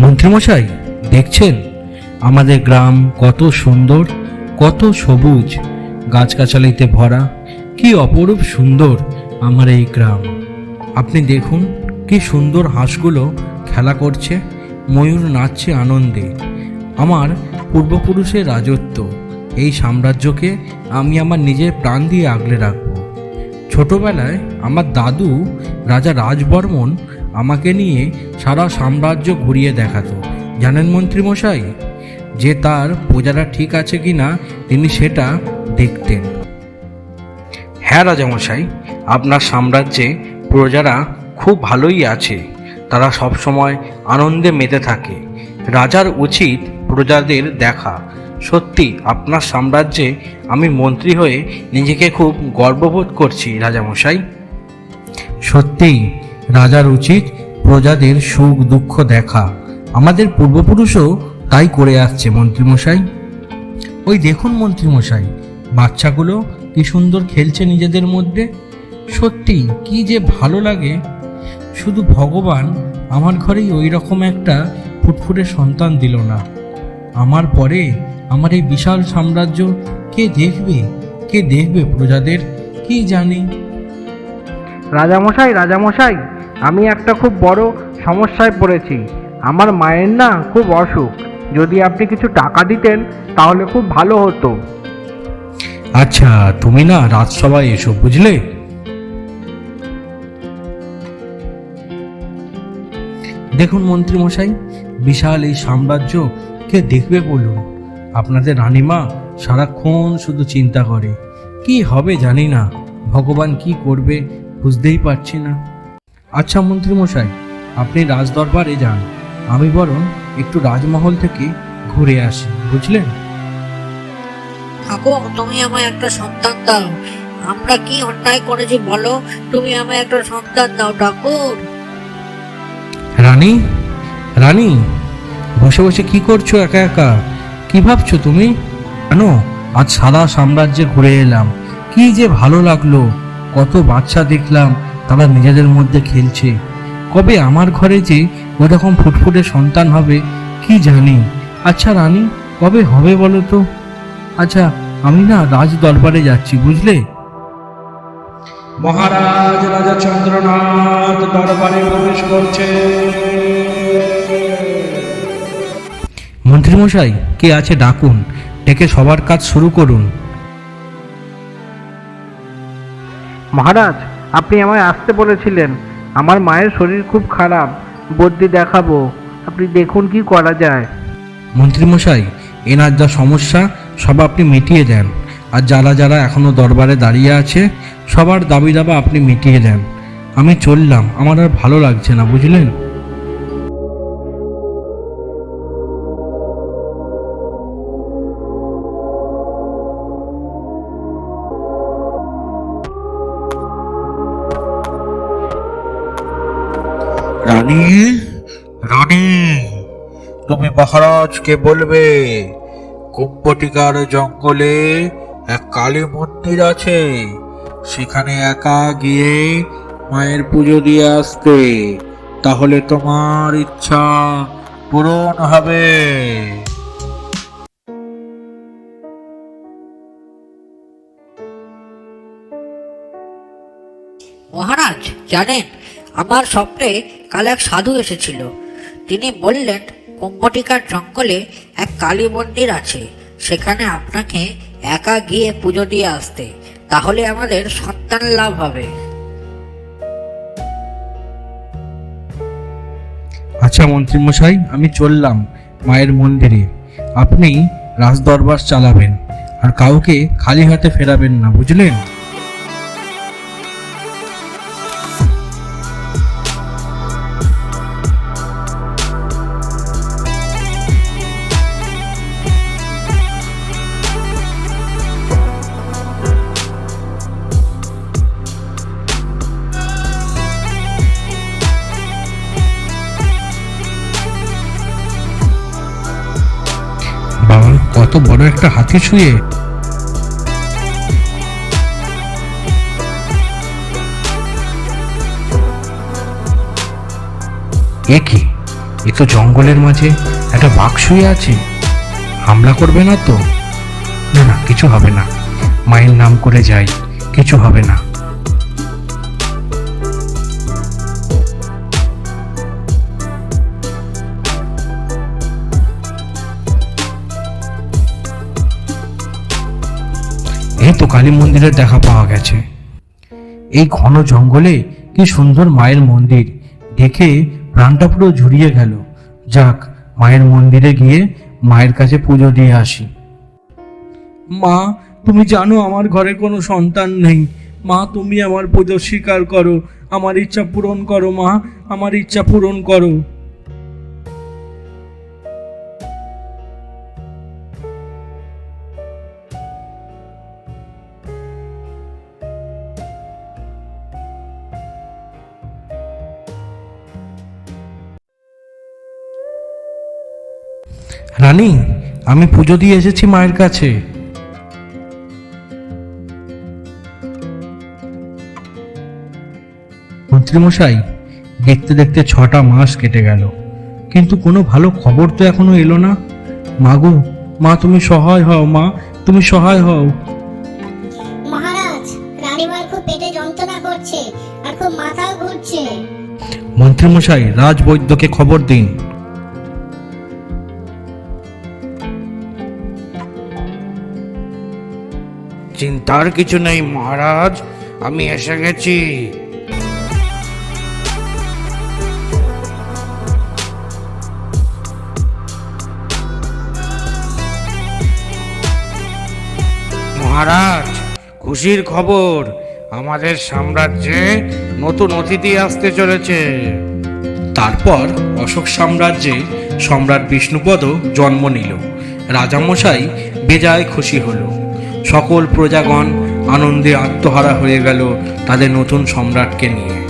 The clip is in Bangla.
মন্ত্রীমশাই, দেখছেন? আমাদের গ্রাম কত সুন্দর, কত সবুজ। গাছগাছালিতে ভরা, কি অপরূপ সুন্দর আমার এই গ্রাম। আপনি দেখুন কি সুন্দর হাঁসগুলো খেলা করছে, ময়ূর নাচছে আনন্দে। আমার পূর্বপুরুষের রাজত্ব, এই সাম্রাজ্যকে আমি আমার নিজের প্রাণ দিয়ে আগলে রাখব। ছোটবেলায় আমার দাদু রাজা রাজবর্মন আমাকে নিয়ে সারা সাম্রাজ্য ঘুরিয়ে দেখাতো। জানেন মন্ত্রীমশাই, যে তার প্রজারা ঠিক আছে কি না তিনি সেটা দেখতেন। হ্যাঁ রাজামশাই, আপনার সাম্রাজ্যে প্রজারা খুব ভালোই আছে। তারা সবসময় আনন্দে মেতে থাকে। রাজার উচিত প্রজাদের দেখা। সত্যি, আপনার সাম্রাজ্যে আমি মন্ত্রী হয়ে নিজেকে খুব গর্ববোধ করছি, রাজামশাই। সত্যিই রাজার উচিত প্রজাদের সুখ দুঃখ দেখা। আমাদের পূর্বপুরুষও তাই করে আসছে, মন্ত্রীমশাই। ওই দেখুন মন্ত্রীমশাই, বাচ্চাগুলো কি সুন্দর খেলছে নিজেদের মধ্যে? সত্যি, কি যে ভালো লাগে। শুধু ভগবান আমার ঘরেই ওই রকম একটা ফুটফুটে সন্তান দিল না। আমার পরে আমার এই বিশাল সাম্রাজ্য কে দেখবে? কে দেখবে প্রজাদের? কি জানি। রাজামশাই রাজামশাই! আমি একটা খুব বড় সমস্যায় পড়েছি। আমার মায়ের না খুব অসুখ। যদি আপনি কিছু টাকা দিতেন, তাহলে খুব ভালো হতো। আচ্ছা তুমি না রাজসভায় এসো, বুঝলে? দেখুন মন্ত্রীমশাই, বিশাল এই সাম্রাজ্য কে দেখবে বলুন? আপনাদের রানীমা সারাক্ষণ শুধু চিন্তা করে। কি হবে জানি না। ভগবান কি করবে বুঝতেই পারছি না। আচ্ছা মন্ত্রীমশাই আপনি রাজদরবারে যান। আমি বরং একটু রাজমহল থেকে ঘুরে আসি বুঝলেন? ঠাকুর তুমি আমায় একটা সন্তান দাও। আমরা কি অন্যায় করেছি বলো? তুমি আমায় একটা সন্তান দাও ঠাকুর। রানী রানী বসে বসে কি করছ একা একা? কি ভাবছ তুমি? জানো আজ সারা সাম্রাজ্যে ঘুরে এলাম। কি যে ভালো লাগল। কত বাচ্চা দেখলাম। তারা নিজেদের মধ্যে খেলছে। কবে আমার ঘরে যে ওরকম ফুটফুটে সন্তান হবে কি জানি। আচ্ছা রানী কবে হবে বলো তো? আচ্ছা আমি না রাজ দরবারে যাচ্ছি বুঝলে? মহারাজ রাজা চন্দ্রনাথ দরবারে প্রবেশ করছে। মন্ত্রীমশাই কে আছে ডাকুন ডেকে সবার কাজ শুরু করুন। মহারাজ আপনি আমায় আসতে বলেছিলেন। আমার মায়ের শরীর খুব খারাপ। বদ্যি দেখাবো। আপনি দেখুন কি করা যায়। মন্ত্রীমশাই এনার যা সমস্যা, সব আপনি মিটিয়ে দেন। আর যারা যারা এখনও দরবারে দাঁড়িয়ে আছে, সবার দাবি দাবা আপনি মিটিয়ে দেন। আমি চললাম। আমার আর ভালো লাগছে না, বুঝলেন? রানী রানী, তুমি মহারাজকে বলবে, কুম্ভটিকার জঙ্গলে এক কালী মন্দির আছে। সেখানে একা গিয়ে মায়ের পুজো দিয়ে আসতে, তাহলে তোমার ইচ্ছা পূরণ হবে। মহারাজ, জানেন, আমার স্বপ্নে কাল এক সাধু এসেছিল। তিনি বললেন, কুম্ভটিকার জঙ্গলে এক কালী মন্দির আছে। সেখানে আপনাকে একা গিয়ে পুজো দিয়ে আসতে। তাহলে আমাদের সন্তান লাভ হবে। আচ্ছা মন্ত্রীমশাই, আমি চললাম মায়ের মন্দিরে। আপনি রাজদরবার চালাবেন, আর কাউকে খালি হাতে ফেরাবেন না, বুঝলেন? কত বড় একটা হাতি শুয়ে এ এ তো জঙ্গলের মাঝে একটা বাঘ শুয়ে আছে। হামলা করবে না তো? না না, কিছু হবে না। মায়ের নাম করে যাই, কিছু হবে না। কালী মন্দিরের দেখা পাওয়া গেছে। এই ঘন জঙ্গলে কি সুন্দর মায়ের মন্দির দেখে প্রাণটা পুরো জুড়িয়ে গেল। যাক, মায়ের মন্দিরে গিয়ে মায়ের কাছে পুজো দিয়ে আসি। মা, তুমি জানো আমার ঘরে কোনো সন্তান নেই। মা, তুমি আমার পুজো স্বীকার করো। আমার ইচ্ছা পূরণ করো, মা। আমার ইচ্ছা পূরণ করো। রানী আমি পুজো দিয়ে এসেছি মায়ের কাছে। মন্ত্রীমশাই দেখতে দেখতে ছটা মাস কেটে গেল। কিন্তু কোনো ভালো খবর তো এখনও এলো না। মাগো মা তুমি সহায় হও মা তুমি সহায় হও। মহারাজ রানীমার খুব পেটে যন্ত্রণা করছে আর খুব মাথাও ঘুরছে। মন্ত্রীমশাই রাজবৈদ্যকে খবর দিন। চিন্তার কিছু নেই, মহারাজ। আমি এসে গেছি। মহারাজ, খুশির খবর, আমাদের সাম্রাজ্যে নতুন অতিথি আসতে চলেছে। তারপর অশোক সাম্রাজ্যে সম্রাট বিষ্ণুপদ জন্ম নিল। রাজামশাই বেজায় খুশি হলো। সকল প্রজাগণ আনন্দে আত্মহারা হয়ে গেল তাদের নতুন সম্রাটকে নিয়ে।